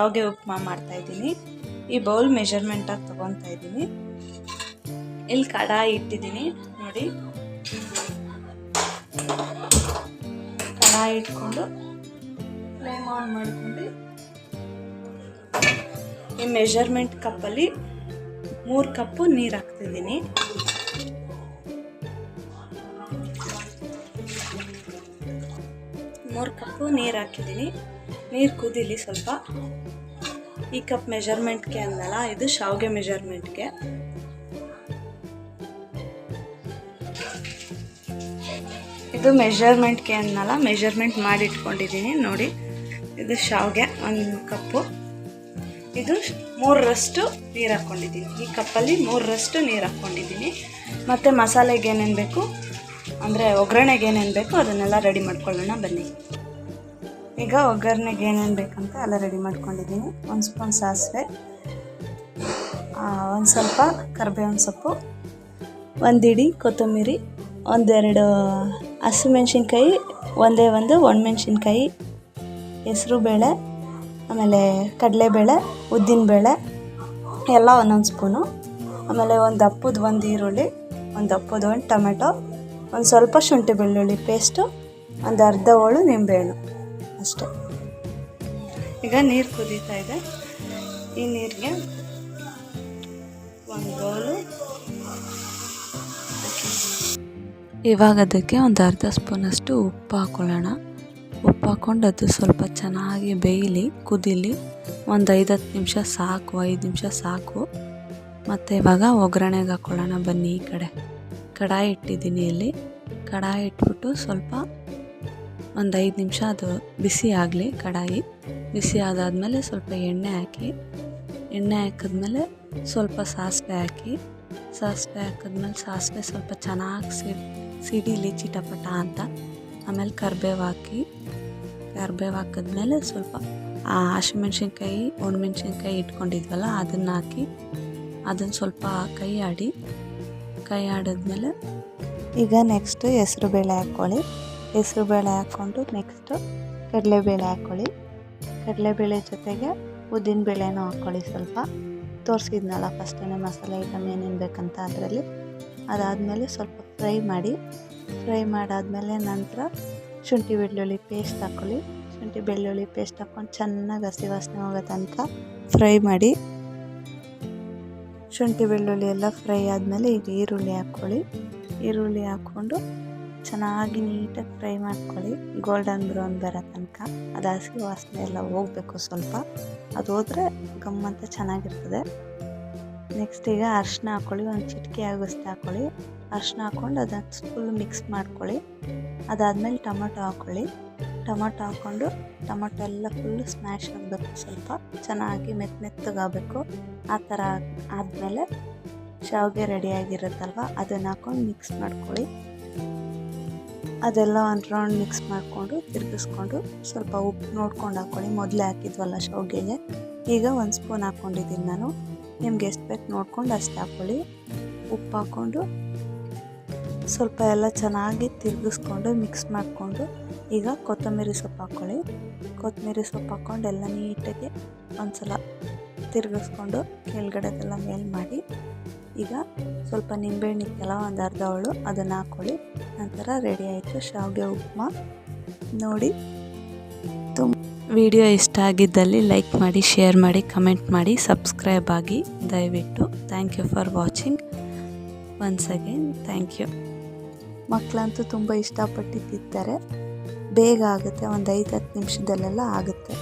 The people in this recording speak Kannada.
ಶಾವಿಗೆ ಉಪ್ಮಾ ಮಾಡ್ತಾ ಇದ್ದೀನಿ. ಈ ಬೌಲ್ ಮೆಷರ್ಮೆಂಟಾಗಿ ತೊಗೊತಾ ಇದ್ದೀನಿ. ಇಲ್ಲಿ ಕಡಾಯಿ ಇಟ್ಟಿದ್ದೀನಿ. ನೋಡಿ. ಕಡಾಯಿ ಇಟ್ಕೊಂಡು ಫ್ಲೇಮ್ ಆನ್ ಮಾಡ್ಕೊಂಡು ಈ ಮೆಷರ್ಮೆಂಟ್ ಕಪ್ಪಲ್ಲಿ ಮೂರು ಕಪ್ಪು ನೀರು ಹಾಕ್ತಿದ್ದೀನಿ. ಮೂರು ಕಪ್ಪು ನೀರು ಹಾಕಿದ್ದೀನಿ. ನೀರು ಕುದೀಲಿ ಸ್ವಲ್ಪ. ಈ ಕಪ್ ಮೆಜರ್ಮೆಂಟ್ಗೆ ಅಂದಲ್ಲ ಇದು ಶಾವಿಗೆ ಮೆಜರ್ಮೆಂಟ್ಗೆ. ಇದು ಮೆಜರ್ಮೆಂಟ್ಗೆ ಅಂದಲ್ಲ ಮೆಜರ್ಮೆಂಟ್ ಮಾಡಿ ಇಟ್ಕೊಂಡಿದ್ದೀನಿ, ನೋಡಿ. ಇದು ಶಾವಿಗೆ, ಒಂದು ಕಪ್ಪು. ಇದು ಮೂರರಷ್ಟು ನೀರು ಹಾಕ್ಕೊಂಡಿದ್ದೀನಿ. ಈ ಕಪ್ಪಲ್ಲಿ ಮೂರರಷ್ಟು ನೀರು ಹಾಕ್ಕೊಂಡಿದ್ದೀನಿ. ಮತ್ತು ಮಸಾಲೆಗೆ ಏನೇನು ಬೇಕು? ಅಂದರೆ ಒಗ್ಗರಣೆಗೆ ಏನೇನು ಬೇಕು, ಅದನ್ನೆಲ್ಲ ರೆಡಿ ಮಾಡ್ಕೊಳ್ಳೋಣ, ಬನ್ನಿ. ಈಗ ಒಗ್ಗರಣೆಗೆ ಏನೇನು ಬೇಕಂತ ಎಲ್ಲ ರೆಡಿ ಮಾಡ್ಕೊಂಡಿದ್ದೀನಿ. ಒಂದು ಸ್ಪೂನ್ ಸಾಸಿವೆ ಒಂದು ಸ್ವಲ್ಪ ಕರಿಬೇವಿನ ಸೊಪ್ಪು, ಒಂದು ಇಡಿ ಕೊತ್ತಂಬರಿ ಒಂದೆರಡು ಹಸಿಮೆಣ್ಸಿನ್ಕಾಯಿ, ಒಂದೇ ಒಂದು ಒಣಮೆಣ್ಸಿನ್ಕಾಯಿ, ಹೆಸರು ಬೇಳೆ, ಆಮೇಲೆ ಕಡಲೆಬೇಳೆ ಉದ್ದಿನಬೇಳೆ ಎಲ್ಲ ಒಂದೊಂದು ಸ್ಪೂನು ಆಮೇಲೆ ಒಂದು ಅಪ್ಪದು ಒಂದು ಈರುಳ್ಳಿ, ಒಂದು ಅಪ್ಪದು ಒಂದು ಟೊಮೆಟೊ, ಒಂದು ಸ್ವಲ್ಪ ಶುಂಠಿ ಬೆಳ್ಳುಳ್ಳಿ ಪೇಸ್ಟು ಒಂದು ಅರ್ಧ ಹೋಳು ನಿಂಬೆಹಣ್ಣು ಅಷ್ಟೇ. ಈಗ ನೀರು ಕುದೀತಾ ಇದೆ. ಈ ನೀರಿಗೆ ಒಂದು ಬೌಲು ಇವಾಗ ಅದಕ್ಕೆ ಒಂದು ಅರ್ಧ ಸ್ಪೂನಷ್ಟು ಉಪ್ಪು ಹಾಕೊಳ್ಳೋಣ. ಉಪ್ಪು ಹಾಕ್ಕೊಂಡು ಅದು ಸ್ವಲ್ಪ ಚೆನ್ನಾಗಿ ಬೇಯಲಿ, ಕುದಿಲಿ. ಒಂದು ಐದು ಹತ್ತು ನಿಮಿಷ ಸಾಕು, ಐದು ನಿಮಿಷ ಸಾಕು. ಮತ್ತು ಇವಾಗ ಒಗ್ಗರಣೆಗೆ ಹಾಕ್ಕೊಳ್ಳೋಣ ಬನ್ನಿ ಈ ಕಡೆ. ಕಡಾಯಿ ಇಟ್ಟಿದ್ದೀನಿ ಇಲ್ಲಿ. ಕಡಾಯಿ ಇಟ್ಬಿಟ್ಟು ಸ್ವಲ್ಪ ಒಂದು ಐದು ನಿಮಿಷ ಅದು ಬಿಸಿ ಆಗಲಿ, ಕಡಾಯಿ. ಬಿಸಿ ಆದಾದಮೇಲೆ ಸ್ವಲ್ಪ ಎಣ್ಣೆ ಹಾಕಿ. ಎಣ್ಣೆ ಹಾಕಿದ್ಮೇಲೆ ಸ್ವಲ್ಪ ಸಾಸಿವೆ ಹಾಕಿ. ಸಾಸಿವೆ ಹಾಕಿದ್ಮೇಲೆ ಸಾಸಿವೆ ಸ್ವಲ್ಪ ಚೆನ್ನಾಗಿ ಸಿ ಸಿಡಿಲಿ ಚಿಟಪಟ ಅಂತ. ಆಮೇಲೆ ಕರ್ಬೇವು ಹಾಕಿ. ಕರ್ಬೇವು ಹಾಕಿದ್ಮೇಲೆ ಸ್ವಲ್ಪ ಹಸಿಮೆಣ್ಸಿನ್ಕಾಯಿ, ಒಣಮೆಣ್ಸಿನ್ಕಾಯಿ ಇಟ್ಕೊಂಡಿದ್ವಲ್ಲ, ಅದನ್ನು ಹಾಕಿ. ಅದನ್ನು ಸ್ವಲ್ಪ ಕೈ ಆಡಿ. ಕೈ ಆಡಿದ್ಮೇಲೆ ಈಗ ನೆಕ್ಸ್ಟು ಹೆಸ್ರು ಬೇಳೆ ಹಾಕ್ಕೊಳ್ಳಿ ಹೆಸ್ರು ಬೇಳೆ ಹಾಕ್ಕೊಂಡು ನೆಕ್ಸ್ಟು ಕಡಲೆಬೇಳೆ ಹಾಕ್ಕೊಳ್ಳಿ. ಕಡಲೆಬೇಳೆ ಜೊತೆಗೆ ಉದ್ದಿನ ಬೇಳೆನೂ ಹಾಕ್ಕೊಳ್ಳಿ ಸ್ವಲ್ಪ. ತೋರಿಸಿದ್ನಲ್ಲ ಫಸ್ಟೇ ಮಸಾಲೆ ಐಟಮ್ ಏನೇನು ಬೇಕಂತ ಅದರಲ್ಲಿ. ಅದಾದಮೇಲೆ ಸ್ವಲ್ಪ ಫ್ರೈ ಮಾಡಿ, ಫ್ರೈ ಮಾಡಾದಮೇಲೆ ನಂತರ ಶುಂಠಿ ಬೆಳ್ಳುಳ್ಳಿ ಪೇಸ್ಟ್ ಹಾಕ್ಕೊಳ್ಳಿ. ಶುಂಠಿ ಬೆಳ್ಳುಳ್ಳಿ ಪೇಸ್ಟ್ ಹಾಕ್ಕೊಂಡು ಚೆನ್ನಾಗಿ ಹಸಿ ವಾಸನೆ ಹೋಗೋ ತನಕ ಫ್ರೈ ಮಾಡಿ, ಶುಂಠಿ ಬೆಳ್ಳುಳ್ಳಿ ಎಲ್ಲ ಫ್ರೈ ಆದಮೇಲೆ ಈಗ ಈರುಳ್ಳಿ ಹಾಕ್ಕೊಳ್ಳಿ. ಈರುಳ್ಳಿ ಹಾಕ್ಕೊಂಡು ಚೆನ್ನಾಗಿ ನೀಟಾಗಿ ಫ್ರೈ ಮಾಡ್ಕೊಳ್ಳಿ. ಗೋಲ್ಡನ್ ಬ್ರೌನ್ ಬರೋ ತನಕ. ಅದು ಹಸಿ ವಾಸನೆ ಎಲ್ಲ ಹೋಗಬೇಕು ಸ್ವಲ್ಪ. ಅದು ಹೋದರೆ ಗಮ್ಮಂತ ಚೆನ್ನಾಗಿರ್ತದೆ. ನೆಕ್ಸ್ಟ್ ಈಗ ಅರಿಶಿನ ಹಾಕ್ಕೊಳ್ಳಿ ಒಂದು ಚಿಟಿಕೆ ಆಗಿಸ್ತಾ ಹಾಕ್ಕೊಳ್ಳಿ ಅರಿಶಿನ ಹಾಕ್ಕೊಂಡು ಅದನ್ನು ಫುಲ್ ಮಿಕ್ಸ್ ಮಾಡ್ಕೊಳ್ಳಿ. ಅದಾದಮೇಲೆ ಟೊಮೊಟೊ ಹಾಕ್ಕೊಳ್ಳಿ ಟೊಮೊಟೊ ಹಾಕ್ಕೊಂಡು ಟೊಮೊಟೊ ಎಲ್ಲ ಫುಲ್ ಸ್ಮ್ಯಾಶ್ ಆಗಬೇಕು ಸ್ವಲ್ಪ. ಚೆನ್ನಾಗಿ ಮೆತ್ತ ಮೆತ್ತಗಾಗಬೇಕು ಆ ಥರ ಆದಮೇಲೆ ಶಾವಿಗೆ ರೆಡಿಯಾಗಿರುತ್ತಲ್ವ ಅದನ್ನು ಹಾಕ್ಕೊಂಡು ಮಿಕ್ಸ್ ಮಾಡ್ಕೊಳ್ಳಿ. ಅದೆಲ್ಲ ಒಂದು ರೌಂಡ್ ಮಿಕ್ಸ್ ಮಾಡಿಕೊಂಡು ತಿರುಗಿಸ್ಕೊಂಡು ಸ್ವಲ್ಪ ಉಪ್ಪು ನೋಡ್ಕೊಂಡು ಹಾಕ್ಕೊಳ್ಳಿ ಮೊದಲೇ ಹಾಕಿದ್ವಲ್ಲ ಶಾವಿಗೆಗೆ ಈಗ ಒಂದು ಸ್ಪೂನ್ ಹಾಕ್ಕೊಂಡಿದ್ದೀನಿ ನಾನು. ನಿಮ್ಗೆ ಎಷ್ಟು ಬೇಕು ನೋಡ್ಕೊಂಡು ಅಷ್ಟು ಹಾಕ್ಕೊಳ್ಳಿ ಉಪ್ಪು ಹಾಕ್ಕೊಂಡು ಸ್ವಲ್ಪ ಎಲ್ಲ ಚೆನ್ನಾಗಿ ತಿರುಗಿಸ್ಕೊಂಡು ಮಿಕ್ಸ್ ಮಾಡಿಕೊಂಡು ಈಗ ಕೊತ್ತಂಬರಿ ಸೊಪ್ಪು ಹಾಕ್ಕೊಳ್ಳಿ ಕೊತ್ತಂಬರಿ ಸೊಪ್ಪು ಹಾಕ್ಕೊಂಡು ಎಲ್ಲ ನೀಟಾಗಿ ಒಂದು ಸಲ ತಿರುಗಿಸ್ಕೊಂಡು ಕೆಳಗಡೆದೆಲ್ಲ ಮೇಲ್ ಮಾಡಿ ಈಗ ಸ್ವಲ್ಪ ನಿಂಬೆಹಣ್ಣು ಇತ್ತಲ್ಲ ಒಂದು ಅರ್ಧ ಅವಳು ಅದನ್ನು ಹಾಕ್ಕೊಳ್ಳಿ ನಂತರ ರೆಡಿ ಆಯಿತು ಶಾವಿಗೆ ಉಪ್ಮಾ. ನೋಡಿ, ತುಂಬ ವಿಡಿಯೋ ಇಷ್ಟ ಆಗಿದ್ದಲ್ಲಿ ಲೈಕ್ ಮಾಡಿ ಶೇರ್ ಮಾಡಿ ಕಮೆಂಟ್ ಮಾಡಿ ಸಬ್ಸ್ಕ್ರೈಬ್ ಆಗಿ ದಯವಿಟ್ಟು. Thank you for watching once again thank you ಮಕ್ಕಳಂತೂ ತುಂಬ ಇಷ್ಟಪಟ್ಟು ತಿಂತಾರೆ ಬೇಗ ಆಗುತ್ತೆ, ಒಂದು ಐದು ಹತ್ತು ನಿಮಿಷದಲ್ಲೆಲ್ಲ ಆಗುತ್ತೆ.